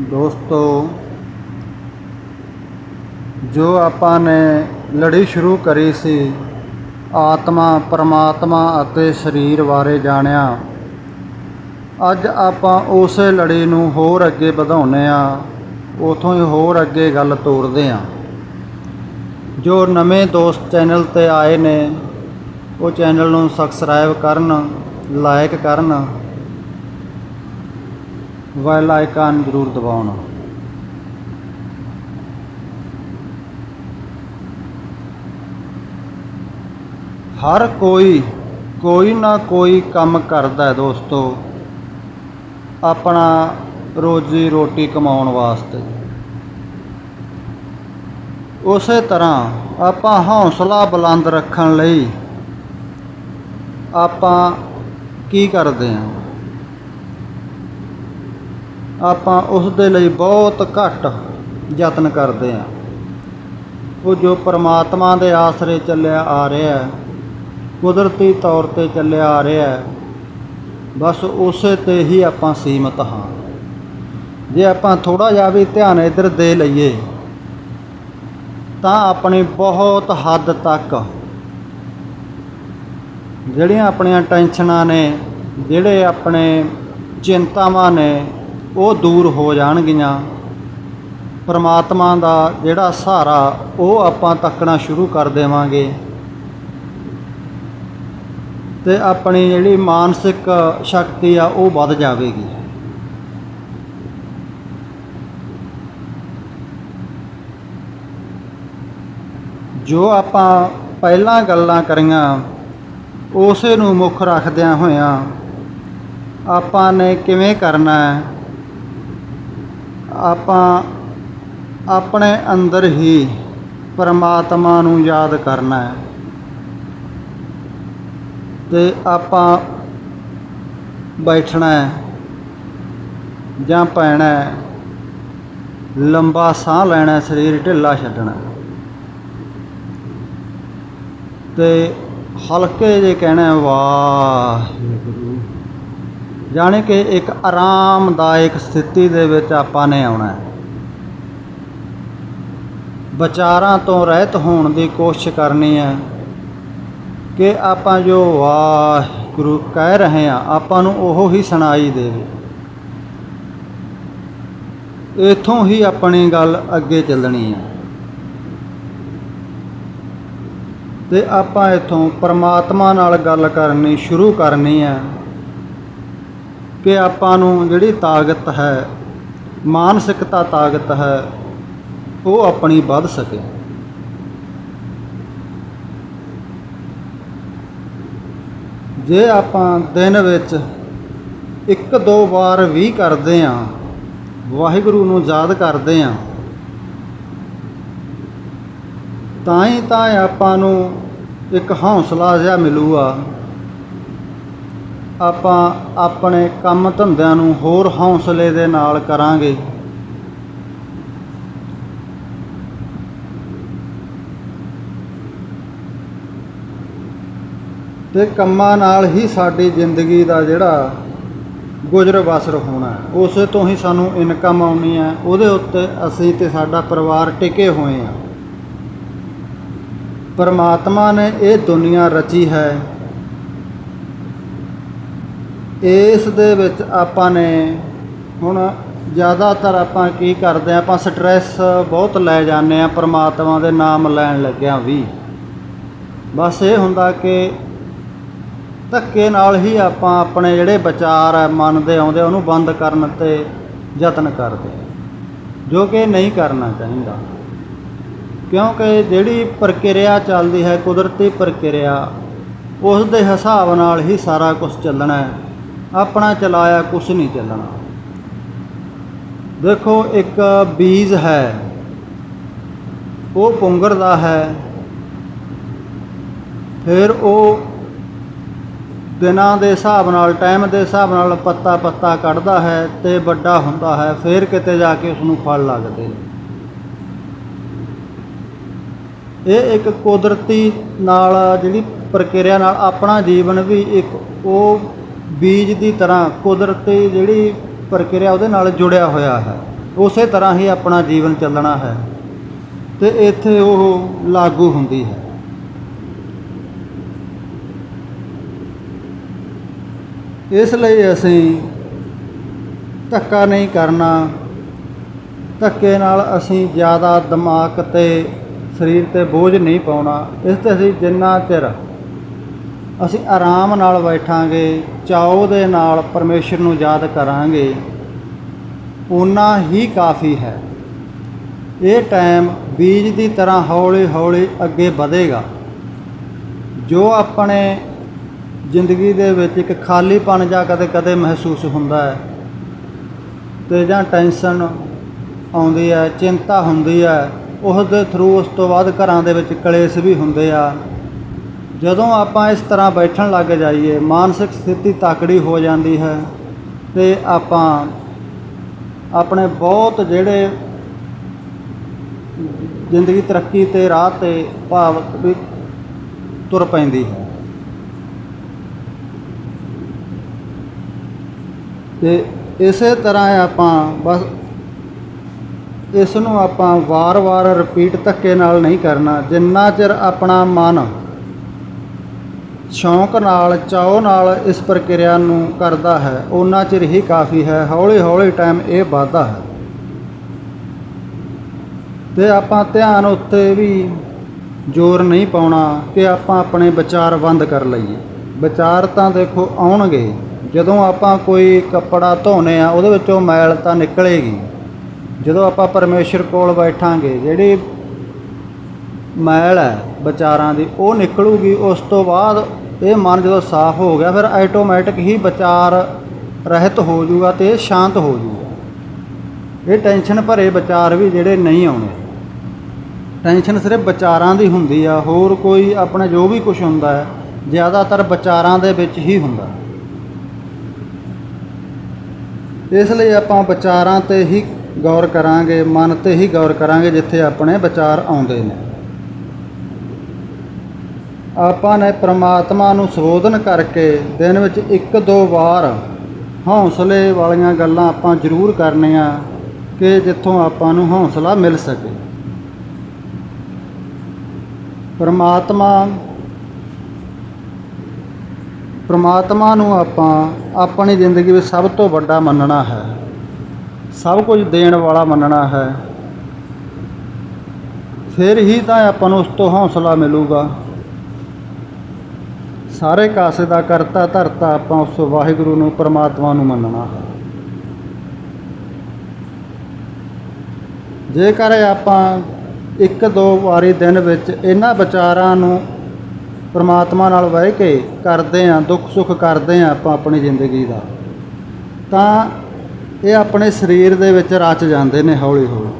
ਦੋਸਤੋ, ਜੋ ਆਪਾਂ ਨੇ ਲੜੀ ਸ਼ੁਰੂ ਕਰੀ ਸੀ, ਆਤਮਾ, ਪਰਮਾਤਮਾ ਅਤੇ ਸਰੀਰ ਬਾਰੇ ਜਾਣਿਆ, ਅੱਜ ਆਪਾਂ ਉਸੇ ਲੜੀ ਨੂੰ ਹੋਰ ਅੱਗੇ ਵਧਾਉਂਦੇ ਆ ਉਥੋਂ ਹੀ ਹੋਰ ਅੱਗੇ ਗੱਲ ਤੋਰਦੇ ਆ ਜੋ ਨਵੇਂ ਦੋਸਤ ਚੈਨਲ ਤੇ ਆਏ ਨੇ, ਉਹ ਚੈਨਲ ਨੂੰ ਸਬਸਕ੍ਰਾਈਬ ਕਰਨ ਲਾਈਕ ਕਰਨ ਵੈਲ ਆਈਕਨ ਜ਼ਰੂਰ ਦਬਾਉਣ। ਹਰ ਕੋਈ ਕੋਈ ਨਾ ਕੋਈ ਕੰਮ ਕਰਦਾ ਹੈ ਦੋਸਤੋ। ਆਪਣਾ ਰੋਜੀ ਰੋਟੀ ਕਮਾਉਣ ਵਾਸਤੇ। ਉਸੇ ਤਰ੍ਹਾਂ ਆਪਾਂ ਹੌਸਲਾ ਬੁਲੰਦ ਰੱਖਣ ਲਈ ਆਪਾਂ ਕੀ ਕਰਦੇ ਹਾਂ? ਆਪਾਂ ਉਸ ਦੇ ਲਈ ਬਹੁਤ ਘੱਟ ਯਤਨ ਕਰਦੇ ਹਾਂ। ਉਹ ਜੋ ਪਰਮਾਤਮਾ ਦੇ ਆਸਰੇ ਚੱਲਿਆ ਆ ਰਿਹਾ ਹੈ, ਕੁਦਰਤੀ ਤੌਰ ਤੇ ਚੱਲਿਆ ਆ ਰਿਹਾ ਹੈ, ਬਸ ਉਸੇ ਤੇ ਹੀ ਆਪਾਂ ਸੀਮਤ ਹਾਂ। ਜੇ ਆਪਾਂ ਥੋੜਾ ਜਿਹਾ ਵੀ ਧਿਆਨ ਇੱਧਰ ਦੇ ਲਈਏ, ਤਾਂ ਆਪਣੀ ਬਹੁਤ ਹੱਦ ਤੱਕ ਜਿਹੜੀਆਂ ਆਪਣੀਆਂ ਟੈਨਸ਼ਨਾਂ ਨੇ, ਜਿਹੜੇ ਆਪਣੇ ਚਿੰਤਾਵਾਂ ਨੇ ਉਹ ਦੂਰ ਹੋ ਜਾਣਗੀਆਂ। ਪਰਮਾਤਮਾ ਦਾ ਜਿਹੜਾ ਸਹਾਰਾ, ਉਹ ਆਪਾਂ ਤੱਕਣਾ ਸ਼ੁਰੂ ਕਰ ਦੇਵਾਂਗੇ। ਤੇ ਆਪਣੀ ਜਿਹੜੀ ਮਾਨਸਿਕ ਸ਼ਕਤੀ ਆ, ਉਹ ਵੱਧ ਜਾਵੇਗੀ। ਜੋ ਆਪਾਂ ਪਹਿਲਾਂ ਗੱਲਾਂ ਕਰੀਆਂ, ਉਸੇ ਨੂੰ ਮੁੱਖ ਰੱਖਦਿਆਂ ਹੋਇਆਂ ਆਪਾਂ ਨੇ ਕਿਵੇਂ ਕਰਨਾ ਹੈ? ਆਪਾਂ ਆਪਣੇ ਅੰਦਰ ਹੀ ਪਰਮਾਤਮਾ ਨੂੰ ਯਾਦ ਕਰਨਾ ਹੈ ਤੇ ਆਪਾਂ ਬੈਠਣਾ ਹੈ ਜਾਂ ਪੈਣਾ ਹੈ, ਲੰਬਾ ਸਾਹ ਲੈਣਾ ਸਰੀਰ ਢਿੱਲਾ ਛੱਡਣਾ ਹੈ। ਤੇ ਹਲਕੇ ਜੇ ਕਹਿਣਾ ਵਾਹ ਵਾਹਿਗੁਰੂ ਜਾਣੇ ਕਿ ਇੱਕ ਆਰਾਮਦਾਇਕ ਸਥਿਤੀ ਦੇ ਵਿੱਚ ਆਪਾਂ ਨੇ ਆਉਣਾ ਹੈ। ਵਿਚਾਰਾਂ ਤੋਂ ਰਹਿਤ ਹੋਣ ਦੀ ਕੋਸ਼ਿਸ਼ ਕਰਨੀ ਹੈ ਕਿ ਆਪਾਂ ਜੋ ਵਾਹਿਗੁਰੂ ਕਹਿ ਰਹੇ ਹਾਂ, ਆਪਾਂ ਨੂੰ ਉਹ ਹੀ ਸੁਣਾਈ ਦੇਵੇ। ਇਥੋਂ ਹੀ ਆਪਣੀ ਗੱਲ ਅੱਗੇ ਚੱਲਣੀ ਹੈ। ਤੇ ਆਪਾਂ ਇਥੋਂ ਪਰਮਾਤਮਾ ਨਾਲ ਗੱਲ ਕਰਨੀ ਸ਼ੁਰੂ ਕਰਨੀ ਹੈ। ਕਿ ਆਪਾਂ ਨੂੰ ਜਿਹੜੀ ਤਾਕਤ ਹੈ, ਮਾਨਸਿਕਤਾ ਤਾਕਤ ਹੈ, ਉਹ ਆਪਣੀ ਵੱਧ ਸਕੇ। ਜੇ ਆਪਾਂ ਦਿਨ ਵਿੱਚ ਇੱਕ ਦੋ ਵਾਰ ਵੀ ਕਰਦੇ ਆਂ ਵਾਹਿਗੁਰੂ ਨੂੰ ਯਾਦ ਕਰਦੇ ਆਂ ਤਾਂ ਹੀ ਤਾਂ ਆਪਾਂ ਨੂੰ ਇੱਕ ਹੌਸਲਾ ਜਿਹਾ ਮਿਲੂਗਾ। ਆਪਾਂ ਆਪਣੇ ਕੰਮ ਧੰਦਿਆਂ ਨੂੰ ਹੋਰ ਹੌਸਲੇ ਦੇ ਨਾਲ ਕਰਾਂਗੇ ਤੇ ਕੰਮਾਂ ਨਾਲ ਹੀ ਸਾਡੀ ਜ਼ਿੰਦਗੀ ਦਾ ਜਿਹੜਾ ਗੁਜ਼ਰ ਬਸਰ ਹੋਣਾ ਹੈ। ਉਸੇ ਤੋਂ ਹੀ ਸਾਨੂੰ ਇਨਕਮ ਆਉਣੀ ਹੈ, ਉਹਦੇ ਉੱਤੇ ਅਸੀਂ ਤੇ ਸਾਡਾ ਪਰਿਵਾਰ ਟਿਕੇ ਹੋਏ ਆ ਪਰਮਾਤਮਾ ਨੇ ਇਹ ਦੁਨੀਆ ਰਚੀ ਹੈ ਇਸ ਦੇ ਵਿੱਚ ਆਪਾਂ ਨੇ ਹੁਣ ਜ਼ਿਆਦਾਤਰ ਆਪਾਂ ਕੀ ਕਰਦੇ ਆ ਆਪਾਂ ਸਟ੍ਰੈਸ ਬਹੁਤ ਲੈ ਜਾਂਦੇ ਆ ਪਰਮਾਤਮਾ ਦੇ ਨਾਮ ਲੈਣ ਲੱਗਿਆਂ ਵੀ। ਬਸ ਇਹ ਹੁੰਦਾ ਕਿ ਧੱਕੇ ਨਾਲ ਹੀ ਆਪਾਂ ਆਪਣੇ ਜਿਹੜੇ ਵਿਚਾਰ ਹੈ ਮਨ ਦੇ ਆਉਂਦੇ ਉਹਨੂੰ ਬੰਦ ਕਰਨ ਤੇ ਯਤਨ ਕਰਦੇ ਹਾਂ, ਜੋ ਕਿ ਨਹੀਂ ਕਰਨਾ ਚਾਹੀਦਾ। ਕਿਉਂਕਿ ਜਿਹੜੀ ਪ੍ਰਕਿਰਿਆ ਚੱਲਦੀ ਹੈ ਕੁਦਰਤੀ ਪ੍ਰਕਿਰਿਆ ਉਸ ਦੇ ਹਿਸਾਬ ਨਾਲ ਹੀ ਸਾਰਾ ਕੁਝ ਚੱਲਣਾ ਹੈ। ਆਪਣਾ ਚਲਾਇਆ, ਕੁਛ ਨਹੀਂ ਚੱਲਣਾ। ਦੇਖੋ, ਇੱਕ ਬੀਜ ਹੈ। ਉਹ ਪੁੰਗਰਦਾ ਹੈ। ਫਿਰ ਉਹ ਦਿਨਾਂ ਦੇ ਹਿਸਾਬ ਨਾਲ, ਟਾਈਮ ਦੇ ਹਿਸਾਬ ਨਾਲ ਪੱਤਾ ਪੱਤਾ ਕੱਢਦਾ ਹੈ ਤੇ ਵੱਡਾ ਹੁੰਦਾ ਹੈ। ਫਿਰ ਕਿਤੇ ਜਾ ਕੇ ਉਸ ਨੂੰ ਫਲ ਲੱਗਦੇ ਨੇ। ਇਹ ਇੱਕ ਕੁਦਰਤੀ ਨਾਲ, ਜਿਹੜੀ ਪ੍ਰਕਿਰਿਆ ਨਾਲ ਆਪਣਾ ਜੀਵਨ ਵੀ ਇੱਕ ਉਹ ਬੀਜ ਦੀ ਤਰ੍ਹਾਂ ਕੁਦਰਤੀ ਜਿਹੜੀ ਪ੍ਰਕਿਰਿਆ ਉਹਦੇ ਨਾਲ ਜੁੜਿਆ ਹੋਇਆ ਹੈ। ਉਸੇ ਤਰ੍ਹਾਂ ਹੀ ਆਪਣਾ ਜੀਵਨ ਚੱਲਣਾ ਹੈ ਤੇ ਇੱਥੇ ਉਹ ਲਾਗੂ ਹੁੰਦੀ ਹੈ। ਇਸ ਲਈ ਅਸੀਂ ਧੱਕਾ ਨਹੀਂ ਕਰਨਾ। ਧੱਕੇ ਨਾਲ ਅਸੀਂ ਜ਼ਿਆਦਾ ਦਿਮਾਗ ਤੇ ਸਰੀਰ ਤੇ ਬੋਝ ਨਹੀਂ ਪਾਉਣਾ। ਇਸ ਤੇ ਅਸੀਂ ਜਿੰਨਾ ਚਿਰ ਅਸੀਂ ਆਰਾਮ ਨਾਲ ਬੈਠਾਂਗੇ, ਚਾਉ ਦੇ ਨਾਲ ਪਰਮੇਸ਼ਰ ਨੂੰ ਯਾਦ ਕਰਾਂਗੇ। ਉਨਾ ਹੀ ਕਾਫੀ ਹੈ। ਇਹ ਟਾਈਮ ਬੀਜ ਦੀ ਤਰ੍ਹਾਂ ਹੌਲੀ ਹੌਲੀ ਅੱਗੇ ਵਧੇਗਾ। ਜੋ ਆਪਣੇ ਜ਼ਿੰਦਗੀ ਦੇ ਵਿੱਚ ਇੱਕ ਖਾਲੀਪਨ ਜਾਂ ਕਦੇ ਕਦੇ ਮਹਿਸੂਸ ਹੁੰਦਾ ਹੈ, ਤੇ ਜਾਂ ਟੈਨਸ਼ਨ ਆਉਂਦੀ ਹੈ, ਚਿੰਤਾ ਹੁੰਦੀ ਹੈ ਉਸ ਦੇ ਥਰੂ ਉਸ ਤੋਂ ਬਾਅਦ ਘਰਾਂ ਦੇ ਵਿੱਚ ਕਲੇਸ਼ ਵੀ ਹੁੰਦੇ ਆ। ਜਦੋਂ ਆਪਾਂ ਇਸ ਤਰ੍ਹਾਂ ਬੈਠਣ ਲੱਗ ਜਾਈਏ, ਮਾਨਸਿਕ ਸਥਿਤੀ ਤਾਕੜੀ ਹੋ ਜਾਂਦੀ ਹੈ ਤੇ ਆਪਾਂ ਆਪਣੇ ਬਹੁਤ ਜਿਹੜੇ ਜ਼ਿੰਦਗੀ ਤਰੱਕੀ ਤੇ ਰਾਹ ਤੇ ਭਾਵ ਵੀ ਤੁਰ ਪੈਂਦੀ ਹੈ। ਤੇ ਇਸੇ ਤਰ੍ਹਾਂ ਆਪਾਂ ਬਸ ਇਸ ਨੂੰ ਆਪਾਂ ਵਾਰ-ਵਾਰ ਰਿਪੀਟ ਧੱਕੇ ਨਾਲ ਨਹੀਂ ਕਰਨਾ। ਜਿੰਨਾ ਚਿਰ ਆਪਣਾ ਮਨ ਸ਼ੌਂਕ ਨਾਲ, ਚਾਅ ਨਾਲ ਇਸ ਪ੍ਰਕਿਰਿਆ ਨੂੰ ਕਰਦਾ ਹੈ। ਉਹਨਾਂ ਚਿਰ ਹੀ ਕਾਫੀ ਹੈ। ਹੌਲੀ-ਹੌਲੀ ਟਾਈਮ ਇਹ ਵੱਧਦਾ ਹੈ। ਤੇ ਆਪਾਂ ਧਿਆਨ ਉੱਤੇ ਵੀ ਜ਼ੋਰ ਨਹੀਂ ਪਾਉਣਾ ਕਿ ਆਪਾਂ ਆਪਣੇ ਵਿਚਾਰ ਬੰਦ ਕਰ ਲਈਏ। ਵਿਚਾਰ ਤਾਂ ਦੇਖੋ ਆਉਣਗੇ। ਜਦੋਂ ਆਪਾਂ ਕੋਈ ਕੱਪੜਾ ਧੋਨੇ ਆ, ਉਹਦੇ ਵਿੱਚੋਂ ਮੈਲ ਤਾਂ ਨਿਕਲੇਗੀ। ਜਦੋਂ ਆਪਾਂ ਪਰਮੇਸ਼ਰ ਕੋਲ ਬੈਠਾਂਗੇ, ਜਿਹੜੀ ਮੈਲ ਹੈ ਵਿਚਾਰਾਂ ਦੀ, ਉਹ ਨਿਕਲੂਗੀ, ਉਸ ਤੋਂ ਬਾਅਦ ਇਹ ਮਨ ਜਦੋਂ ਸਾਫ਼ ਹੋ ਗਿਆ, ਫਿਰ ਆਟੋਮੈਟਿਕ ਹੀ ਵਿਚਾਰ ਰਹਿਤ ਹੋ ਜਾਊਗਾ ਤੇ ਸ਼ਾਂਤ ਹੋ ਜਾਊਗਾ। ਇਹ ਟੈਨਸ਼ਨ ਭਰੇ ਵਿਚਾਰ ਵੀ ਜਿਹੜੇ ਨਹੀਂ ਆਉਣੇ। ਟੈਨਸ਼ਨ ਸਿਰਫ ਵਿਚਾਰਾਂ ਦੀ ਹੁੰਦੀ ਆ, ਹੋਰ ਕੋਈ ਆਪਣਾ ਜੋ ਵੀ ਕੁਝ ਹੁੰਦਾ ਹੈ, ਜ਼ਿਆਦਾਤਰ ਵਿਚਾਰਾਂ ਦੇ ਵਿੱਚ ਹੀ ਹੁੰਦਾ। ਇਸ ਲਈ ਆਪਾਂ ਵਿਚਾਰਾਂ ਤੇ ਹੀ ਗੌਰ ਕਰਾਂਗੇ, ਮਨ ਤੇ ਹੀ ਗੌਰ ਕਰਾਂਗੇ, ਜਿੱਥੇ ਆਪਣੇ ਵਿਚਾਰ ਆਉਂਦੇ ਨੇ। ਆਪਾਂ ਨੇ ਪ੍ਰਮਾਤਮਾ ਨੂੰ ਸੰਬੋਧਨ ਕਰਕੇ ਦਿਨ ਵਿੱਚ ਇੱਕ ਦੋ ਵਾਰ ਹੌਸਲੇ ਵਾਲੀਆਂ ਗੱਲਾਂ ਆਪਾਂ ਜ਼ਰੂਰ ਕਰਨੀਆਂ ਕਿ ਜਿੱਥੋਂ ਆਪਾਂ ਨੂੰ ਹੌਸਲਾ ਮਿਲ ਸਕੇ। ਪ੍ਰਮਾਤਮਾ ਪ੍ਰਮਾਤਮਾ ਨੂੰ ਆਪਾਂ ਆਪਣੀ ਜ਼ਿੰਦਗੀ ਵਿੱਚ ਸਭ ਤੋਂ ਵੱਡਾ ਮੰਨਣਾ ਹੈ। ਸਭ ਕੁਝ ਦੇਣ ਵਾਲਾ ਮੰਨਣਾ ਹੈ। ਫਿਰ ਹੀ ਤਾਂ ਆਪਾਂ ਨੂੰ ਉਸ ਤੋਂ ਹੌਸਲਾ ਮਿਲੂਗਾ। ਸਾਰੇ ਕਾਸੇ ਦਾ ਕਰਤਾ ਧਰਤਾ ਆਪਾਂ ਉਸ ਵਾਹਿਗੁਰੂ ਨੂੰ, ਪਰਮਾਤਮਾ ਨੂੰ ਮੰਨਣਾ। ਹੈ ਜੇਕਰ ਆਪਾਂ ਇੱਕ ਦੋ ਵਾਰੀ ਦਿਨ ਵਿੱਚ ਇਹਨਾਂ ਵਿਚਾਰਾਂ ਨੂੰ ਪਰਮਾਤਮਾ ਨਾਲ ਵਹਿ ਕੇ ਕਰਦੇ ਆਂ ਦੁੱਖ ਸੁੱਖ ਕਰਦੇ ਆਂ ਆਪਾਂ ਆਪਣੀ ਜ਼ਿੰਦਗੀ ਦਾ, ਤਾਂ ਇਹ ਆਪਣੇ ਸਰੀਰ ਦੇ ਵਿੱਚ ਰਚ ਜਾਂਦੇ ਨੇ ਹੌਲੀ ਹੌਲੀ।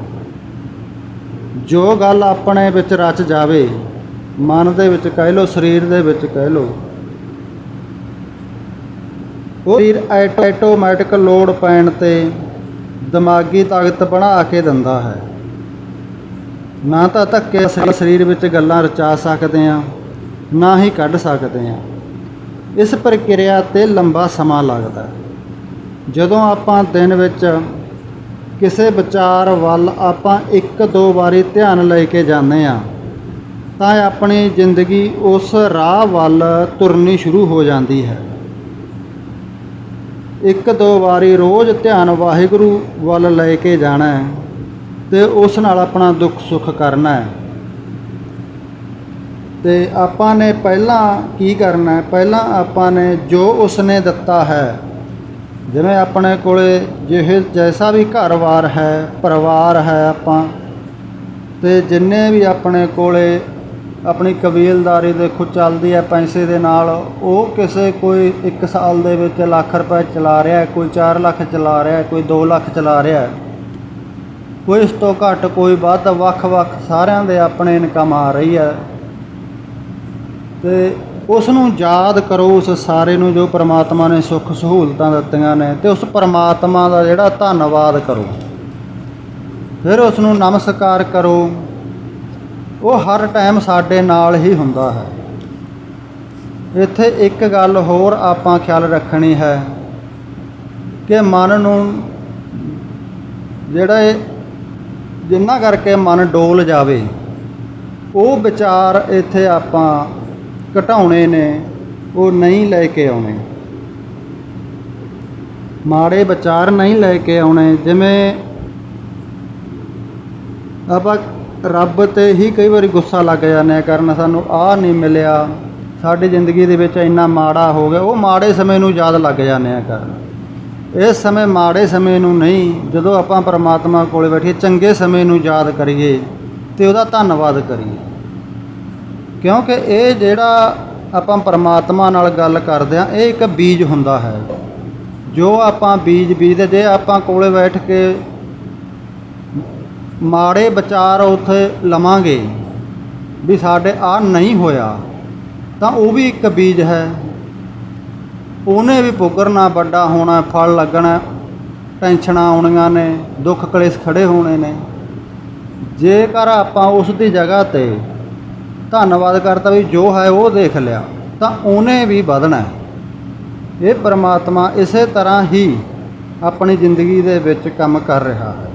ਜੋ ਗੱਲ ਆਪਣੇ ਵਿੱਚ ਰਚ ਜਾਵੇ, ਮਨ ਦੇ ਵਿੱਚ ਕਹਿ ਲਓ, ਸਰੀਰ ਦੇ ਵਿੱਚ ਕਹਿ ਲਓ ਉਹ ਸਰੀਰ ਆਟੋ- ਆਟੋਮੈਟਿਕ ਲੋਡ ਪੈਣ ਤੇ ਦਿਮਾਗੀ ਤਾਕਤ ਬਣਾ ਕੇ ਦਿੰਦਾ ਹੈ। ਨਾ ਤਾਂ ਧੱਕੇ ਅਸੀਂ ਸਰੀਰ ਵਿੱਚ ਗੱਲਾਂ ਰਚਾ ਸਕਦੇ ਹਾਂ, ਨਾ ਹੀ ਕੱਢ ਸਕਦੇ ਹਾਂ। ਇਸ ਪ੍ਰਕਿਰਿਆ ਤੇ ਲੰਬਾ ਸਮਾਂ ਲੱਗਦਾ ਜਦੋਂ ਆਪਾਂ ਦਿਨ ਵਿੱਚ ਕਿਸੇ ਵਿਚਾਰ ਵੱਲ ਆਪਾਂ ਇੱਕ ਦੋ ਵਾਰੀ ਧਿਆਨ ਲੈ ਕੇ ਜਾਂਦੇ ਆ ਤਾਂ ਆਪਣੀ ਜ਼ਿੰਦਗੀ ਉਸ ਰਾਹ ਵੱਲ ਤੁਰਨੀ ਸ਼ੁਰੂ ਹੋ ਜਾਂਦੀ ਹੈ। ਇੱਕ ਦੋ ਵਾਰੀ ਰੋਜ਼ ਧਿਆਨ ਵਾਹਿਗੁਰੂ ਵੱਲ ਲੈ ਕੇ ਜਾਣਾ ਹੈ ਤੇ ਉਸ ਨਾਲ ਆਪਣਾ ਦੁੱਖ ਸੁੱਖ ਕਰਨਾ ਹੈ। ਤੇ ਆਪਾਂ ਨੇ ਪਹਿਲਾਂ ਕੀ ਕਰਨਾ ਹੈ? ਪਹਿਲਾਂ ਆਪਾਂ ਨੇ ਜੋ ਉਸ ਨੇ ਦਿੱਤਾ ਹੈ, ਜਿਵੇਂ ਆਪਣੇ ਕੋਲੇ ਜਿਹੇ ਜੈਸਾ ਵੀ ਘਰ-ਬਾਰ ਹੈ, ਪਰਿਵਾਰ ਹੈ ਆਪਾਂ, ਤੇ ਜਿੰਨੇ ਵੀ ਆਪਣੇ ਕੋਲੇ ਆਪਣੀ ਕਬੀਲਦਾਰੀ ਦੇਖੋ, ਚੱਲਦੀ ਹੈ ਪੈਸੇ ਦੇ ਨਾਲ। ਉਹ ਕਿਸੇ ਕੋਈ 1 ਸਾਲ ਦੇ ਵਿੱਚ ਲੱਖ ਰੁਪਏ ਚਲਾ ਰਿਹਾ ਕੋਈ 4 ਲੱਖ ਚਲਾ ਰਿਹਾ ਕੋਈ 2 ਲੱਖ ਚਲਾ ਰਿਹਾ ਕੋਈ ਇਸ ਤੋਂ ਘੱਟ, ਕੋਈ ਵੱਧ ਵੱਖ-ਵੱਖ ਸਾਰਿਆਂ ਦੇ ਆਪਣੇ ਇਨਕਮ ਆ ਰਹੀ ਹੈ। ਤੇ ਉਸ ਨੂੰ ਯਾਦ ਕਰੋ, ਉਸ ਸਾਰੇ ਨੂੰ ਜੋ ਪ੍ਰਮਾਤਮਾ ਨੇ ਸੁੱਖ ਸਹੂਲਤਾਂ ਦਿੱਤੀਆਂ ਨੇ, ਤੇ ਉਸ ਪ੍ਰਮਾਤਮਾ ਦਾ ਜਿਹੜਾ ਧੰਨਵਾਦ ਕਰੋ। ਫਿਰ ਉਸ ਨੂੰ ਨਮਸਕਾਰ ਕਰੋ। ਉਹ ਹਰ ਟਾਈਮ ਸਾਡੇ ਨਾਲ ਹੀ ਹੁੰਦਾ ਹੈ। ਇੱਥੇ ਇੱਕ ਗੱਲ ਹੋਰ ਆਪਾਂ ਖਿਆਲ ਰੱਖਣੀ ਹੈ ਕਿ ਮਨ ਨੂੰ ਜਿਹੜਾ ਇਹ ਜਿੰਨਾ ਕਰਕੇ ਮਨ ਡੋਲ ਜਾਵੇ, ਉਹ ਵਿਚਾਰ ਇੱਥੇ ਆਪਾਂ ਘਟਾਉਣੇ ਨੇ, ਉਹ ਨਹੀਂ ਲੈ ਕੇ ਆਉਣੇ। ਮਾੜੇ ਵਿਚਾਰ ਨਹੀਂ ਲੈ ਕੇ ਆਉਣੇ, ਜਿਵੇਂ ਆਪਾਂ ਰੱਬ ਤੇ ਹੀ ਕਈ ਵਾਰੀ ਗੁੱਸਾ ਲੱਗ ਜਾਂਦੇ ਆ ਕਰਨ, ਸਾਨੂੰ ਆਹ ਨਹੀਂ ਮਿਲਿਆ। ਸਾਡੀ ਜ਼ਿੰਦਗੀ ਦੇ ਵਿੱਚ ਇੰਨਾ ਮਾੜਾ ਹੋ ਗਿਆ, ਉਹ ਮਾੜੇ ਸਮੇਂ ਨੂੰ ਯਾਦ ਲੱਗ ਜਾਂਦੇ ਆ ਕਰਨ। ਇਸ ਸਮੇਂ ਮਾੜੇ ਸਮੇਂ ਨੂੰ ਨਹੀਂ, ਜਦੋਂ ਆਪਾਂ ਪਰਮਾਤਮਾ ਕੋਲੇ ਬੈਠੀਏ, ਚੰਗੇ ਸਮੇਂ ਨੂੰ ਯਾਦ ਕਰੀਏ ਤੇ ਉਹਦਾ ਧੰਨਵਾਦ ਕਰੀਏ। ਕਿਉਂਕਿ ਇਹ ਜਿਹੜਾ ਆਪਾਂ ਪਰਮਾਤਮਾ ਨਾਲ ਗੱਲ ਕਰਦੇ ਆ, ਇਹ ਇੱਕ ਬੀਜ ਹੁੰਦਾ ਹੈ। ਜੋ ਆਪਾਂ ਬੀਜ ਬੀਜਦੇ, ਜੇ ਆਪਾਂ ਕੋਲੇ ਬੈਠ ਕੇ ਮਾੜੇ ਵਿਚਾਰ ਉੱਥੇ ਲਵਾਂਗੇ ਵੀ ਸਾਡੇ ਆ ਨਹੀਂ ਹੋਇਆ, ਤਾਂ ਉਹ ਵੀ ਇੱਕ ਬੀਜ ਹੈ। ਉਹਨੇ ਵੀ ਪੁੱਗਰਨਾ ਵੱਡਾ ਹੋਣਾ, ਫਲ ਲੱਗਣਾ, ਟੈਨਸ਼ਨਾਂ ਆਉਣੀਆਂ ਨੇ, ਦੁੱਖ ਕਲੇਸ਼ ਖੜੇ ਹੋਣੇ ਨੇ। ਜੇਕਰ ਆਪਾਂ ਉਸ ਦੀ ਜਗ੍ਹਾ ਤੇ ਧੰਨਵਾਦ ਕਰਤਾ ਵੀ ਜੋ ਹੈ ਉਹ ਦੇਖ ਲਿਆ, ਤਾਂ ਉਹਨੇ ਵੀ ਵਧਣਾ ਇਹ ਪਰਮਾਤਮਾ ਇਸੇ ਤਰ੍ਹਾਂ ਹੀ ਆਪਣੀ ਜ਼ਿੰਦਗੀ ਦੇ ਵਿੱਚ ਕੰਮ ਕਰ ਰਿਹਾ ਹੈ।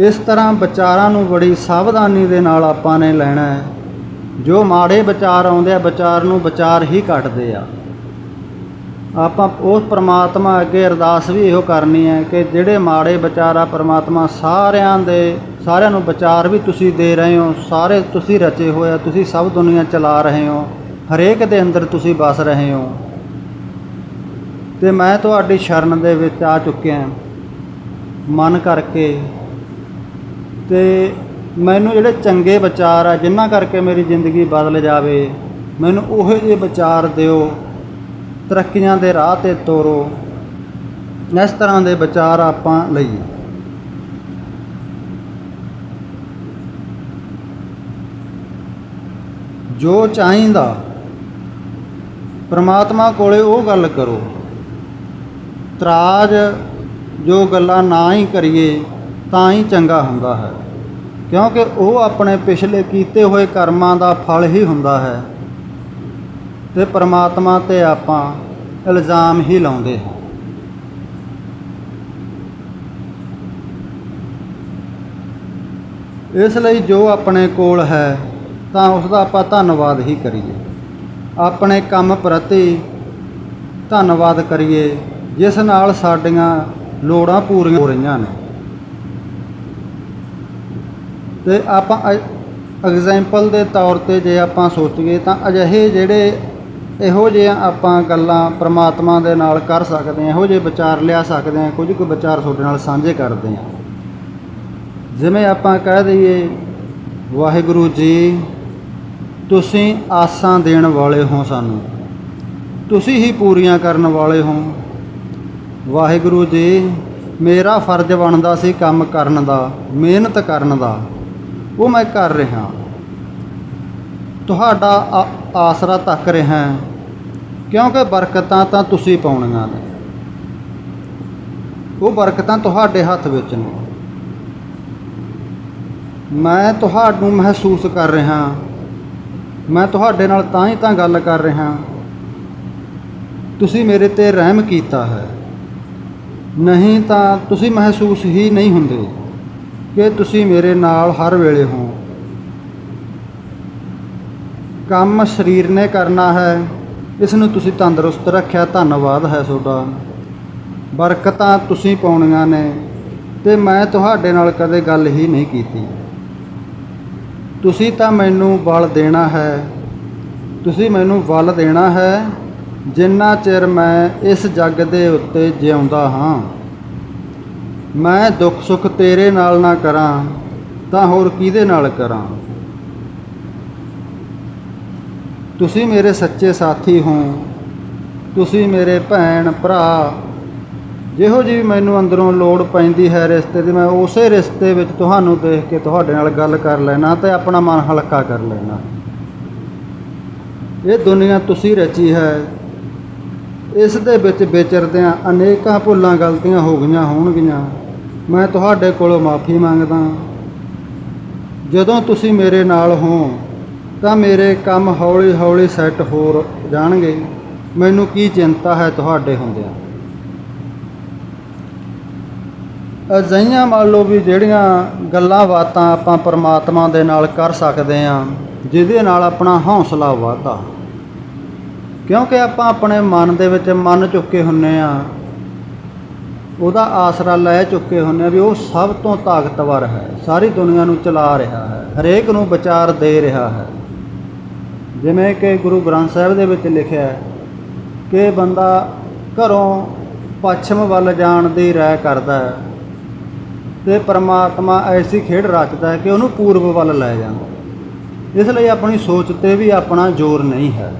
ਇਸ ਤਰ੍ਹਾਂ ਵਿਚਾਰਾਂ ਨੂੰ ਬੜੀ ਸਾਵਧਾਨੀ ਦੇ ਨਾਲ ਆਪਾਂ ਨੇ ਲੈਣਾ ਹੈ। ਜੋ ਮਾੜੇ ਵਿਚਾਰ ਆਉਂਦੇ ਆ, ਵਿਚਾਰ ਨੂੰ ਵਿਚਾਰ ਹੀ ਕੱਟਦੇ ਆ। ਆਪਾਂ ਉਸ ਪ੍ਰਮਾਤਮਾ ਅੱਗੇ ਅਰਦਾਸ ਵੀ ਇਹੋ ਕਰਨੀ ਹੈ ਕਿ ਜਿਹੜੇ ਮਾੜੇ ਵਿਚਾਰ ਆ, ਪ੍ਰਮਾਤਮਾ ਸਾਰਿਆਂ ਦੇ, ਸਾਰਿਆਂ ਨੂੰ ਵਿਚਾਰ ਵੀ ਤੁਸੀਂ ਦੇ ਰਹੇ ਹੋ, ਸਾਰੇ ਤੁਸੀਂ ਰਚੇ ਹੋਏ ਆ, ਤੁਸੀਂ ਸਭ ਦੁਨੀਆ ਚਲਾ ਰਹੇ ਹੋ, ਹਰੇਕ ਦੇ ਅੰਦਰ ਤੁਸੀਂ ਵਸ ਰਹੇ ਹੋ। ਤੇ ਮੈਂ ਤੁਹਾਡੀ ਸ਼ਰਨ ਦੇ ਵਿੱਚ ਆ ਚੁੱਕਿਆ ਮਨ ਕਰਕੇ ਤੇ ਮੈਨੂੰ ਜਿਹੜੇ ਚੰਗੇ ਵਿਚਾਰ ਆ ਜਿਨ੍ਹਾਂ ਕਰਕੇ ਮੇਰੀ ਜ਼ਿੰਦਗੀ ਬਦਲ ਜਾਵੇ, ਮੈਨੂੰ ਉਹੋ ਜਿਹੇ ਵਿਚਾਰ ਦਿਓ, ਤਰੱਕੀਆਂ ਦੇ ਰਾਹ ਤੇ ਤੋਰੋ, ਇਸ ਤਰ੍ਹਾਂ ਦੇ ਵਿਚਾਰ ਆਪਾਂ ਲਈਏ। ਜੋ ਚਾਹੀਦਾ, ਪ੍ਰਮਾਤਮਾ ਕੋਲੇ ਉਹ ਗੱਲ ਕਰੋ। ਤਰਾਜ ਜੋ ਗੱਲਾਂ ਨਾ ਹੀ ਕਰੀਏ ਤਾਂ ਹੀ ਚੰਗਾ ਹੁੰਦਾ ਹੈ। ਕਿਉਂਕਿ ਉਹ ਆਪਣੇ ਪਿਛਲੇ ਕੀਤੇ ਹੋਏ ਕਰਮਾਂ ਦਾ ਫਲ ਹੀ ਹੁੰਦਾ ਹੈ। ਤੇ ਪ੍ਰਮਾਤਮਾ ਤੇ ਆਪਾਂ ਇਲਜ਼ਾਮ ਹੀ ਲਾਉਂਦੇ ਹਾਂ। ਇਸ ਲਈ ਜੋ ਆਪਣੇ ਕੋਲ ਹੈ, ਤਾਂ ਉਸ ਦਾ ਆਪਾਂ ਧੰਨਵਾਦ ਹੀ ਕਰੀਏ। ਆਪਣੇ ਕੰਮ ਪ੍ਰਤੀ ਧੰਨਵਾਦ ਕਰੀਏ, ਜਿਸ ਨਾਲ ਸਾਡੀਆਂ ਲੋੜਾਂ ਪੂਰੀਆਂ ਹੋ ਰਹੀਆਂ ਨੇ। ਤੇ ਆਪਾਂ ਐਗਜ਼ਾਮਪਲ ਦੇ ਤੌਰ ਤੇ ਜੇ ਆਪਾਂ ਸੋਚੀਏ ਤਾਂ ਅਜਿਹੇ ਜਿਹੜੇ ਇਹੋ ਜਿਹੀਆਂ ਆਪਾਂ ਗੱਲਾਂ ਪ੍ਰਮਾਤਮਾ ਦੇ ਨਾਲ ਕਰ ਸਕਦੇ ਹਾਂ, ਇਹੋ ਜਿਹੇ ਵਿਚਾਰ ਲਿਆ ਸਕਦੇ ਹਾਂ, ਕੁਝ ਕੁ ਵਿਚਾਰ ਤੁਹਾਡੇ ਨਾਲ ਸਾਂਝੇ ਕਰਦੇ ਹਾਂ। ਜਿਵੇਂ ਆਪਾਂ ਕਹਿ ਦਈਏ, ਵਾਹਿਗੁਰੂ ਜੀ, ਤੁਸੀਂ ਆਸਾਂ ਦੇਣ ਵਾਲੇ ਹੋ ਸਾਨੂੰ। ਤੁਸੀਂ ਹੀ ਪੂਰੀਆਂ ਕਰਨ ਵਾਲੇ ਹੋ। ਵਾਹਿਗੁਰੂ ਜੀ, ਮੇਰਾ ਫਰਜ਼ ਬਣਦਾ ਸੀ ਕੰਮ ਕਰਨ ਦਾ, ਮਿਹਨਤ ਕਰਨ ਦਾ। ਉਹ ਮੈਂ ਕਰ ਰਿਹਾ। ਤੁਹਾਡਾ ਆ- ਆਸਰਾ ਤੱਕ ਰਿਹਾ। ਕਿਉਂਕਿ ਬਰਕਤਾਂ ਤਾਂ ਤੁਸੀਂ ਪਾਉਣੀਆਂ ਨੇ। ਉਹ ਬਰਕਤਾਂ ਤੁਹਾਡੇ ਹੱਥ ਵਿੱਚ ਨੇ। ਮੈਂ ਤੁਹਾਨੂੰ ਮਹਿਸੂਸ ਕਰ ਰਿਹਾ। ਮੈਂ ਤੁਹਾਡੇ ਨਾਲ ਤਾਂ ਹੀ ਤਾਂ ਗੱਲ ਕਰ ਰਿਹਾ। ਤੁਸੀਂ ਮੇਰੇ ਤੇ ਰਹਿਮ ਕੀਤਾ ਹੈ। ਨਹੀਂ ਤਾਂ ਤੁਸੀਂ ਮਹਿਸੂਸ ਹੀ ਨਹੀਂ ਹੁੰਦੇ। ਕਿ ਤੁਸੀਂ ਮੇਰੇ ਨਾਲ ਹਰ ਵੇਲੇ ਹੋ। ਕੰਮ ਸਰੀਰ ਨੇ ਕਰਨਾ ਹੈ। ਇਸ ਨੂੰ ਤੁਸੀਂ ਤੰਦਰੁਸਤ ਰੱਖਿਆ, ਧੰਨਵਾਦ ਹੈ ਤੁਹਾਡਾ। ਬਰਕਤਾਂ ਤੁਸੀਂ ਪਾਉਣੀਆਂ ਨੇ ਤੇ ਮੈਂ ਤੁਹਾਡੇ ਨਾਲ ਕਦੇ ਗੱਲ ਹੀ ਨਹੀਂ ਕੀਤੀ। ਤੁਸੀਂ ਤਾਂ ਮੈਨੂੰ ਬਲ ਦੇਣਾ ਹੈ। ਤੁਸੀਂ ਮੈਨੂੰ ਬਲ ਦੇਣਾ ਹੈ। ਜਿੰਨਾ ਚਿਰ ਮੈਂ ਇਸ ਜੱਗ ਦੇ ਉੱਤੇ ਜਿਉਂਦਾ ਹਾਂ। ਮੈਂ ਦੁੱਖ ਸੁੱਖ ਤੇਰੇ ਨਾਲ ਨਾ ਕਰਾਂ, ਤਾਂ ਹੋਰ ਕਿਹਦੇ ਨਾਲ ਕਰਾਂ? ਤੁਸੀਂ ਮੇਰੇ ਸੱਚੇ ਸਾਥੀ ਹੋ, ਤੁਸੀਂ ਮੇਰੇ ਭੈਣ ਭਰਾ। ਜਿਹੋ ਜਿਹੀ ਮੈਨੂੰ ਅੰਦਰੋਂ ਲੋੜ ਪੈਂਦੀ ਹੈ ਰਿਸ਼ਤੇ ਦੀ, ਮੈਂ ਉਸੇ ਰਿਸ਼ਤੇ ਵਿੱਚ ਤੁਹਾਨੂੰ ਦੇਖ ਕੇ ਤੁਹਾਡੇ ਨਾਲ ਗੱਲ ਕਰ ਲੈਣਾ ਤੇ ਆਪਣਾ ਮਨ ਹਲਕਾ ਕਰ ਲੈਣਾ। ਇਹ ਦੁਨੀਆ ਤੁਸੀਂ ਰਚੀ ਹੈ ਇਸ ਦੇ ਵਿੱਚ ਵਿਚਰਦਿਆਂ ਅਨੇਕਾਂ ਭੁੱਲਾਂ ਗਲਤੀਆਂ ਹੋ ਗਈਆਂ ਹੋਣਗੀਆਂ। ਮੈਂ ਤੁਹਾਡੇ ਕੋਲੋਂ ਮਾਫੀ ਮੰਗਦਾ ਜਦੋਂ ਤੁਸੀਂ ਮੇਰੇ ਨਾਲ ਹੋ, ਤਾਂ ਮੇਰੇ ਕੰਮ ਹੌਲੀ ਹੌਲੀ ਸੈੱਟ ਹੋ ਜਾਣਗੇ। ਮੈਨੂੰ ਕੀ ਚਿੰਤਾ ਹੈ ਤੁਹਾਡੇ ਹੁੰਦਿਆਂ? ਅਜਿਹੀਆਂ ਮੰਨ ਲਓ ਵੀ ਜਿਹੜੀਆਂ ਗੱਲਾਂ ਬਾਤਾਂ ਆਪਾਂ ਪਰਮਾਤਮਾ ਦੇ ਨਾਲ ਕਰ ਸਕਦੇ ਆ ਜਿਹਦੇ ਨਾਲ ਆਪਣਾ ਹੌਸਲਾ ਵਧਦਾ। ਕਿਉਂਕਿ ਆਪਾਂ ਆਪਣੇ ਮਨ ਦੇ ਵਿੱਚ ਮੰਨ ਚੁੱਕੇ ਹੁੰਨੇ ਆ, ਉਹਦਾ ਆਸਰਾ ਲੈ ਚੁੱਕੇ ਹੁੰਨੇ ਆ ਵੀ ਉਹ ਸਭ ਤੋਂ ਤਾਕਤਵਰ ਹੈ, ਸਾਰੀ ਦੁਨੀਆ ਨੂੰ ਚਲਾ ਰਿਹਾ ਹੈ, ਹਰੇਕ ਨੂੰ ਵਿਚਾਰ ਦੇ ਰਿਹਾ ਹੈ। ਜਿਵੇਂ ਕਿ ਗੁਰੂ ਗ੍ਰੰਥ ਸਾਹਿਬ ਦੇ ਵਿੱਚ ਲਿਖਿਆ ਹੈ ਕਿ ਬੰਦਾ ਘਰੋਂ ਪੱਛਮ ਵੱਲ ਜਾਣ ਦੀ ਰਾਏ ਕਰਦਾ ਹੈ ਤੇ ਪਰਮਾਤਮਾ ਐਸੀ ਖੇਡ ਰਚਦਾ ਹੈ ਕਿ ਉਹਨੂੰ ਪੂਰਬ ਵੱਲ ਲੈ ਜਾਂਦਾ ਇਸ ਲਈ ਆਪਣੀ ਸੋਚ ਤੇ ਵੀ ਆਪਣਾ ਜ਼ੋਰ ਨਹੀਂ ਹੈ।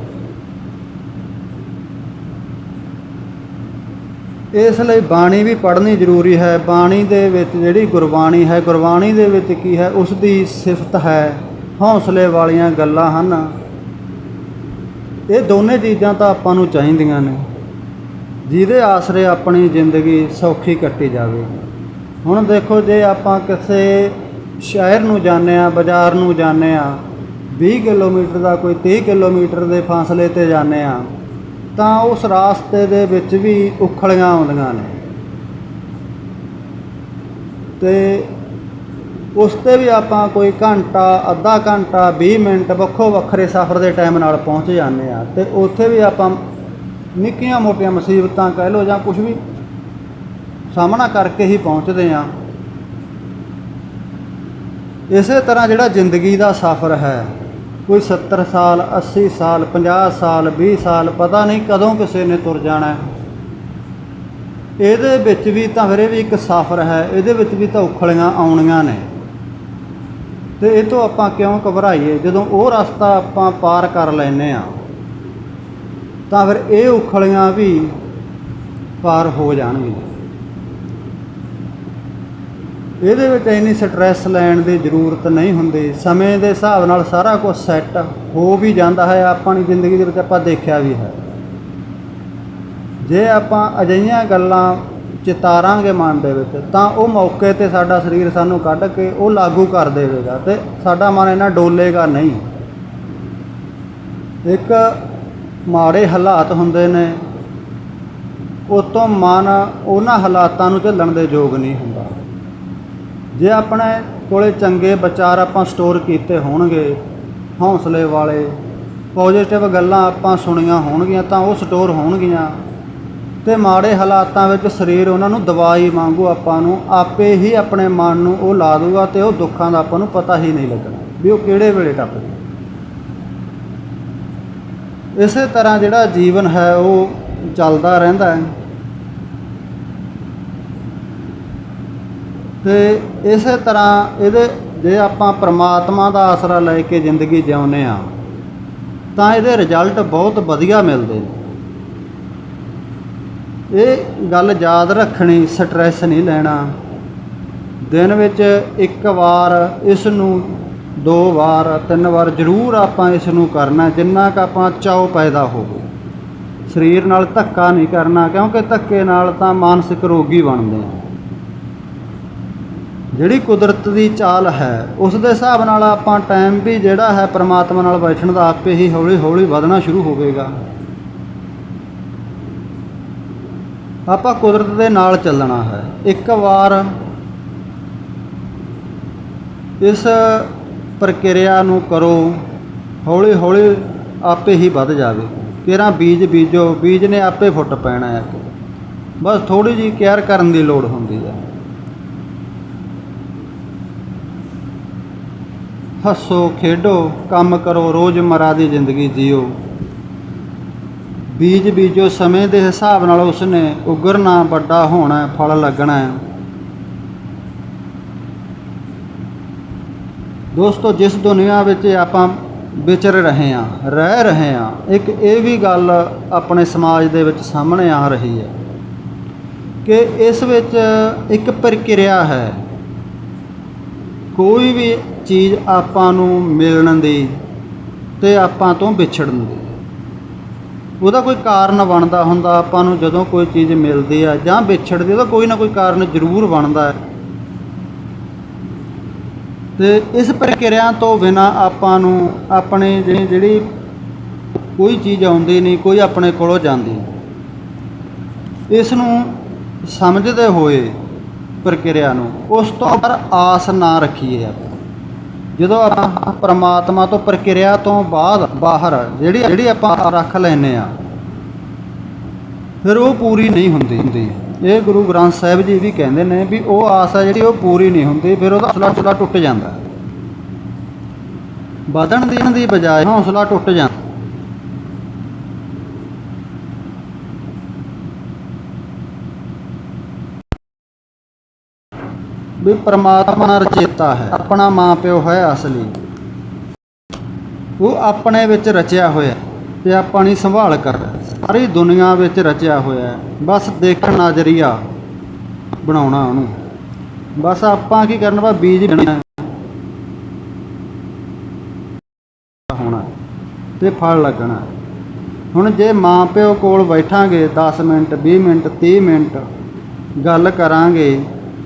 ਇਸ ਲਈ ਬਾਣੀ ਵੀ ਪੜ੍ਹਨੀ ਜ਼ਰੂਰੀ ਹੈ। ਬਾਣੀ ਦੇ ਵਿੱਚ ਜਿਹੜੀ ਗੁਰਬਾਣੀ ਹੈ, ਗੁਰਬਾਣੀ ਦੇ ਵਿੱਚ ਕੀ ਹੈ? ਉਸ ਦੀ ਸਿਫਤ ਹੈ। ਹੌਸਲੇ ਵਾਲੀਆਂ ਗੱਲਾਂ ਹਨ। ਇਹ ਦੋਨੇ ਚੀਜ਼ਾਂ ਤਾਂ ਆਪਾਂ ਨੂੰ ਚਾਹੀਦੀਆਂ ਨੇ। ਜਿਹਦੇ ਆਸਰੇ ਆਪਣੀ ਜ਼ਿੰਦਗੀ ਸੌਖੀ ਕੱਟੀ ਜਾਵੇ। ਹੁਣ ਦੇਖੋ, ਜੇ ਆਪਾਂ ਕਿਸੇ ਸ਼ਹਿਰ ਨੂੰ ਜਾਂਦੇ ਆ ਬਾਜ਼ਾਰ ਨੂੰ ਜਾਂਦੇ ਆ 20 ਕਿਲੋਮੀਟਰ ਦਾ ਕੋਈ 30 ਕਿਲੋਮੀਟਰ ਦੇ ਫਾਸਲੇ ਤੇ ਜਾਂਦੇ ਆ ਤਾਂ ਉਸ ਰਾਸਤੇ ਦੇ ਵਿੱਚ ਵੀ ਉਖਲੀਆਂ ਆਉਂਦੀਆਂ ਨੇ। ਤੇ ਉਸ ਤੇ ਵੀ ਆਪਾਂ ਕੋਈ ਘੰਟਾ, ਅੱਧਾ ਘੰਟਾ 20 ਮਿੰਟ ਵੱਖੋ ਵੱਖਰੇ ਸਫ਼ਰ ਦੇ ਟਾਈਮ ਨਾਲ ਪਹੁੰਚ ਜਾਂਦੇ ਆ ਤੇ ਉੱਥੇ ਵੀ ਆਪਾਂ ਨਿੱਕੀਆਂ ਮੋਟੀਆਂ ਮੁਸੀਬਤਾਂ ਕਹਿ ਲਓ ਜਾਂ ਕੁਝ ਵੀ ਸਾਹਮਣਾ ਕਰਕੇ ਹੀ ਪਹੁੰਚਦੇ ਆ ਇਸੇ ਤਰ੍ਹਾਂ ਜਿਹੜਾ ਜ਼ਿੰਦਗੀ ਦਾ ਸਫ਼ਰ ਹੈ ਕੋਈ 70 ਸਾਲ 80 ਸਾਲ 50 ਸਾਲ 20 ਸਾਲ, ਪਤਾ ਨਹੀਂ ਕਦੋਂ ਕਿਸੇ ਨੇ ਤੁਰ ਜਾਣਾ ਇਹਦੇ ਵਿੱਚ ਵੀ ਤਾਂ ਫਿਰ ਇਹ ਵੀ ਇੱਕ ਸਫ਼ਰ ਹੈ, ਇਹਦੇ ਵਿੱਚ ਵੀ ਤਾਂ ਉਖਲੀਆਂ ਆਉਣੀਆਂ ਨੇ। ਤੇ ਇਹ ਤੋਂ ਆਪਾਂ ਕਿਉਂ ਘਬਰਾਈਏ? ਜਦੋਂ ਉਹ ਰਸਤਾ ਆਪਾਂ ਪਾਰ ਕਰ ਲੈਨੇ ਆ ਤਾਂ ਫਿਰ ਇਹ ਉਖਲੀਆਂ ਵੀ ਪਾਰ ਹੋ ਜਾਣਗੀਆਂ। ਇਹਦੇ ਵਿੱਚ ਇੰਨੀ ਸਟ੍ਰੈਸ ਲੈਣ ਦੀ ਜ਼ਰੂਰਤ ਨਹੀਂ ਹੁੰਦੀ। ਸਮੇਂ ਦੇ ਹਿਸਾਬ ਨਾਲ ਸਾਰਾ ਕੁਝ ਸੈੱਟ ਹੋ ਵੀ ਜਾਂਦਾ ਹੈ ਆਪਣੀ ਜ਼ਿੰਦਗੀ ਦੇ ਵਿੱਚ ਆਪਾਂ ਦੇਖਿਆ ਵੀ ਹੈ। ਜੇ ਆਪਾਂ ਅਜਿਹੀਆਂ ਗੱਲਾਂ ਚਿਤਾਰਾਂਗੇ ਮਨ ਦੇ ਵਿੱਚ, ਤਾਂ ਉਹ ਮੌਕੇ ਤੇ ਸਾਡਾ ਸਰੀਰ ਸਾਨੂੰ ਕੱਢ ਕੇ ਉਹ ਲਾਗੂ ਕਰ ਦੇਵੇਗਾ ਤੇ ਸਾਡਾ ਮਨ ਇਹਨਾਂ ਡੋਲੇਗਾ ਨਹੀਂ। ਇੱਕ ਮਾੜੇ ਹਾਲਾਤ ਹੁੰਦੇ ਨੇ, ਉਤੋਂ ਮਨ ਉਹਨਾਂ ਹਾਲਾਤਾਂ ਨੂੰ ਝੱਲਣ ਦੇ ਯੋਗ ਨਹੀਂ ਹੁੰਦਾ। ਜੇ ਆਪਣੇ ਕੋਲੇ ਚੰਗੇ ਵਿਚਾਰ ਆਪਾਂ ਸਟੋਰ ਕੀਤੇ ਹੋਣਗੇ, ਹੌਸਲੇ ਵਾਲੇ ਪੋਜ਼ਿਟਿਵ ਗੱਲਾਂ ਆਪਾਂ ਸੁਣੀਆਂ ਹੋਣਗੀਆਂ ਤਾਂ ਉਹ ਸਟੋਰ ਹੋਣਗੀਆਂ ਤੇ ਮਾੜੇ ਹਾਲਾਤਾਂ ਵਿੱਚ ਸਰੀਰ ਉਹਨਾਂ ਨੂੰ ਦਵਾਈ ਵਾਂਗੂ ਆਪਾਂ ਨੂੰ ਆਪੇ ਹੀ ਆਪਣੇ ਮਨ ਨੂੰ ਉਹ ਲਾ ਦੂਗਾ ਤੇ ਉਹ ਦੁੱਖਾਂ ਦਾ ਆਪਾਂ ਨੂੰ ਪਤਾ ਹੀ ਨਹੀਂ ਲੱਗਣਾ ਵੀ ਉਹ ਕਿਹੜੇ ਵੇਲੇ ਟੱਪ ਗਏ ਇਸੇ ਤਰ੍ਹਾਂ ਜਿਹੜਾ ਜੀਵਨ ਹੈ ਉਹ ਚੱਲਦਾ ਰਹਿੰਦਾ ਹੈ। ਤੇ ਇਸੇ ਤਰ੍ਹਾਂ ਇਹਦੇ ਜੇ ਆਪਾਂ ਪ੍ਰਮਾਤਮਾ ਦਾ ਆਸਰਾ ਲੈ ਕੇ ਜ਼ਿੰਦਗੀ ਜਿਉਂਦੇ ਆ ਤਾਂ ਇਹਦੇ ਰਿਜ਼ਲਟ ਬਹੁਤ ਵਧੀਆ ਮਿਲਦੇ ਨੇ। ਇਹ ਗੱਲ ਯਾਦ ਰੱਖਣੀ ਸਟ੍ਰੈਸ ਨਹੀਂ ਲੈਣਾ। ਦਿਨ ਵਿੱਚ ਇੱਕ ਵਾਰ ਇਸ ਨੂੰ ਦੋ ਵਾਰ, ਤਿੰਨ ਵਾਰ ਜ਼ਰੂਰ ਆਪਾਂ ਇਸ ਨੂੰ ਕਰਨਾ, ਜਿੰਨਾ ਕ ਆਪਾਂ ਚਾਉ ਪੈਦਾ ਹੋਵੇ। ਸਰੀਰ ਨਾਲ ਧੱਕਾ ਨਹੀਂ ਕਰਨਾ, ਕਿਉਂਕਿ ਧੱਕੇ ਨਾਲ ਤਾਂ ਮਾਨਸਿਕ ਰੋਗੀ ਬਣਦੇ ਆ। ਜਿਹੜੀ ਕੁਦਰਤ ਦੀ ਚਾਲ ਹੈ, ਉਸ ਦੇ ਹਿਸਾਬ ਨਾਲ ਆਪਾਂ ਟਾਈਮ ਵੀ ਜਿਹੜਾ ਹੈ ਪ੍ਰਮਾਤਮਾ ਨਾਲ ਬੈਠਣ ਦਾ ਆਪੇ ਹੀ ਹੌਲੀ ਹੌਲੀ ਵਧਣਾ ਸ਼ੁਰੂ ਹੋਵੇਗਾ। ਆਪਾਂ ਕੁਦਰਤ ਦੇ ਨਾਲ ਚੱਲਣਾ ਹੈ। ਇੱਕ ਵਾਰ ਇਸ ਪ੍ਰਕਿਰਿਆ ਨੂੰ ਕਰੋ, ਹੌਲੀ ਹੌਲੀ ਆਪੇ ਹੀ ਵੱਧ ਜਾਵੇ। ਕਿਹੜਾ ਬੀਜ ਬੀਜੋ, ਬੀਜ ਨੇ ਆਪੇ ਫੁੱਟ ਪੈਣਾ ਹੈ। ਬਸ ਥੋੜੀ ਜਿਹੀ ਕੇਅਰ ਕਰਨ ਦੀ ਲੋੜ ਹੁੰਦੀ ਹੈ। ਹੱਸੋ, ਖੇਡੋ, ਕੰਮ ਕਰੋ ਰੋਜ਼ਮਰਾ ਦੀ ਜ਼ਿੰਦਗੀ ਜੀਓ। ਬੀਜ ਬੀਜੋ ਸਮੇਂ ਦੇ ਹਿਸਾਬ ਨਾਲ ਉਸਨੇ ਉਗਰਨਾ ਵੱਡਾ ਹੋਣਾ, ਫਲ ਲੱਗਣਾ। ਹੈ ਦੋਸਤੋ, ਜਿਸ ਦੁਨੀਆ ਵਿੱਚ ਆਪਾਂ ਵਿਚਰ ਰਹੇ ਹਾਂ, ਰਹਿ ਰਹੇ ਹਾਂ, ਇੱਕ ਇਹ ਵੀ ਗੱਲ ਆਪਣੇ ਸਮਾਜ ਦੇ ਵਿੱਚ ਸਾਹਮਣੇ ਆ ਰਹੀ ਹੈ ਕਿ ਇਸ ਵਿੱਚ ਇੱਕ ਪ੍ਰਕਿਰਿਆ ਹੈ। ਕੋਈ ਵੀ ਚੀਜ਼ ਆਪਾਂ ਨੂੰ ਮਿਲਣ ਦੀ ਤੇ ਆਪਾਂ ਤੋਂ ਵਿਛੜਨ ਦੀ। ਉਹਦਾ ਕੋਈ ਕਾਰਨ ਬਣਦਾ ਹੁੰਦਾ, ਆਪਾਂ ਨੂੰ ਜਦੋਂ ਕੋਈ ਚੀਜ਼ ਮਿਲਦੀ ਆ ਜਾਂ ਵਿਛੜਦੀ ਉਹਦਾ ਕੋਈ ਨਾ ਕੋਈ ਕਾਰਨ ਜ਼ਰੂਰ ਬਣਦਾ ਹੈ। ਤੇ ਇਸ ਪ੍ਰਕਿਰਿਆ ਤੋਂ ਬਿਨਾ ਆਪਾਂ ਨੂੰ ਆਪਣੇ ਜਿਹੜੀ ਜਿਹੜੀ ਕੋਈ ਚੀਜ਼ ਆਉਂਦੀ ਨਹੀਂ, ਕੋਈ ਆਪਣੇ ਕੋਲੋਂ ਜਾਂਦੀ ਇਸ ਨੂੰ ਸਮਝਦੇ ਹੋਏ ਪ੍ਰਕਿਰਿਆ ਨੂੰ ਉਸ ਤੋਂ ਪਰ ਆਸ ਨਾ ਰੱਖੀਏ ਆਪਾਂ। ਜਦੋਂ ਆਪਾਂ ਪ੍ਰਮਾਤਮਾ ਤੋਂ ਪ੍ਰਕਿਰਿਆ ਤੋਂ ਬਾਅਦ ਬਾਹਰ, ਜਿਹੜੀ ਜਿਹੜੀ ਆਪਾਂ ਰੱਖ ਲੈਨੇ ਆ ਫਿਰ ਉਹ ਪੂਰੀ ਨਹੀਂ ਹੁੰਦੀ। ਹੁੰਦੀ। ਇਹ ਗੁਰੂ ਗ੍ਰੰਥ ਸਾਹਿਬ ਜੀ ਵੀ ਕਹਿੰਦੇ ਨੇ ਵੀ ਉਹ ਆਸ ਹੈ ਜਿਹੜੀ ਉਹ ਪੂਰੀ ਨਹੀਂ ਹੁੰਦੀ, ਫਿਰ ਉਹਦਾ ਹੌਸਲਾ ਹੌਸਲਾ ਟੁੱਟ ਜਾਂਦਾ। ਵਧਣ ਦੀ ਦੀ ਬਜਾਏ ਹੌਸਲਾ ਟੁੱਟ ਜਾਂਦਾ। ਵੀ ਪ੍ਰਮਾਤਮਾ ਰਚੇਤਾ ਹੈ। ਆਪਣਾ ਮਾਂ ਪਿਓ ਹੈ ਅਸਲੀ। ਉਹ ਆਪਣੇ ਵਿੱਚ ਰਚਿਆ ਹੋਇਆ ਤੇ ਆਪਣੀ ਸੰਭਾਲ ਕਰ ਸਾਰੀ ਦੁਨੀਆ ਵਿੱਚ ਰਚਿਆ ਹੋਇਆ ਬਸ ਦੇਖਣ ਨਜ਼ਰੀਆ ਬਣਾਉਣਾ ਉਹਨੂੰ। ਬਸ ਆਪਾਂ ਕੀ ਕਰਨਾ ਵਾ? ਬੀਜ ਦੇਣਾ ਹੋਣਾ ਤੇ ਫਲ ਲੱਗਣਾ ਹੁਣ ਜੇ ਮਾਂ ਪਿਓ ਕੋਲ ਬੈਠਾਂਗੇ 10 ਮਿੰਟ 20 ਮਿੰਟ 30 ਮਿੰਟ ਗੱਲ ਕਰਾਂਗੇ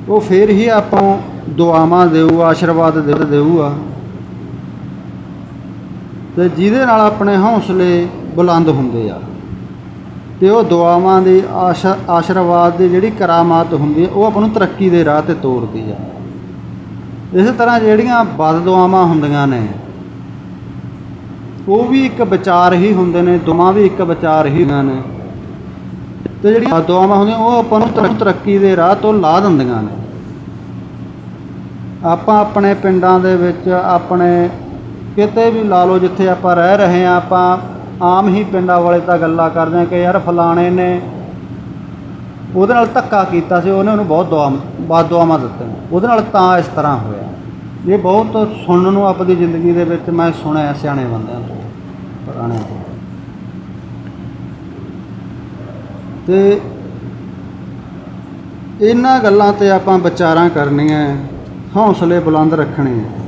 ਉਹ ਫਿਰ ਹੀ ਆਪਾਂ ਦੁਆਵਾਂ ਦੇਊ, ਆਸ਼ੀਰਵਾਦ ਦੇ ਦੇਊਗਾ। ਤੇ ਜਿਹਦੇ ਨਾਲ ਆਪਣੇ ਹੌਸਲੇ ਬੁਲੰਦ ਹੁੰਦੇ ਆ। ਤੇ ਉਹ ਦੁਆਵਾਂ ਦੀ ਆਸ਼, ਆਸ਼ੀਰਵਾਦ ਦੀ ਜਿਹੜੀ ਕਰਾਮਾਤ ਹੁੰਦੀ ਹੈ ਉਹ ਆਪਾਂ ਨੂੰ ਤਰੱਕੀ ਦੇ ਰਾਹ ਤੇ ਤੋਰਦੀ ਆ। ਇਸੇ ਤਰ੍ਹਾਂ ਜਿਹੜੀਆਂ ਬਦ ਦੁਆਵਾਂ ਹੁੰਦੀਆਂ ਨੇ, ਉਹ ਵੀ ਇੱਕ ਵਿਚਾਰ ਹੀ ਹੁੰਦੇ ਨੇ ਦੁਆਵਾਂ ਵੀ ਇੱਕ ਵਿਚਾਰ ਹੀ ਹੁੰਦੀਆਂ ਨੇ। ਤੇ ਜਿਹੜੀਆਂ ਦੁਆਵਾਂ ਹੁੰਦੀਆਂ, ਉਹ ਆਪਾਂ ਨੂੰ ਤਰ- ਤਰੱਕੀ ਦੇ ਰਾਹ ਤੋਂ ਲਾ ਦਿੰਦੀਆਂ ਨੇ। ਆਪਾਂ ਆਪਣੇ ਪਿੰਡਾਂ ਦੇ ਵਿੱਚ, ਆਪਣੇ ਕਿਤੇ ਵੀ ਲਾ ਲਓ, ਜਿੱਥੇ ਆਪਾਂ ਰਹਿ ਰਹੇ ਆ ਆਪਾਂ ਆਮ ਹੀ ਪਿੰਡਾਂ ਵਾਲੇ ਤਾਂ ਗੱਲਾਂ ਕਰਦੇ ਆ ਕਿ ਯਾਰ ਫਲਾਣੇ ਨੇ ਉਹਦੇ ਨਾਲ ਧੱਕਾ ਕੀਤਾ ਸੀ, ਉਹਨੇ ਉਹਨੂੰ ਬਹੁਤ ਦੁਆ ਬਾਦ ਦੁਆਵਾਂ ਦਿੱਤੀਆਂ। ਉਹਦੇ ਨਾਲ ਤਾਂ ਇਸ ਤਰ੍ਹਾਂ ਹੋਇਆ। ਇਹ ਬਹੁਤ ਸੁਣਨ ਨੂੰ ਆਪਣੀ ਜ਼ਿੰਦਗੀ ਦੇ ਵਿੱਚ ਮੈਂ ਸੁਣਿਆ ਸਿਆਣੇ ਬੰਦਿਆਂ ਤੋਂ, ਪੁਰਾਣਿਆਂ ਤੋਂ। ਤੇ ਇਹਨਾਂ ਗੱਲਾਂ ਤੇ ਆਪਾਂ ਵਿਚਾਰਾਂ ਕਰਨੀਆਂ ਹੌਸਲੇ ਬੁਲੰਦ ਰੱਖਣੇ ਆ।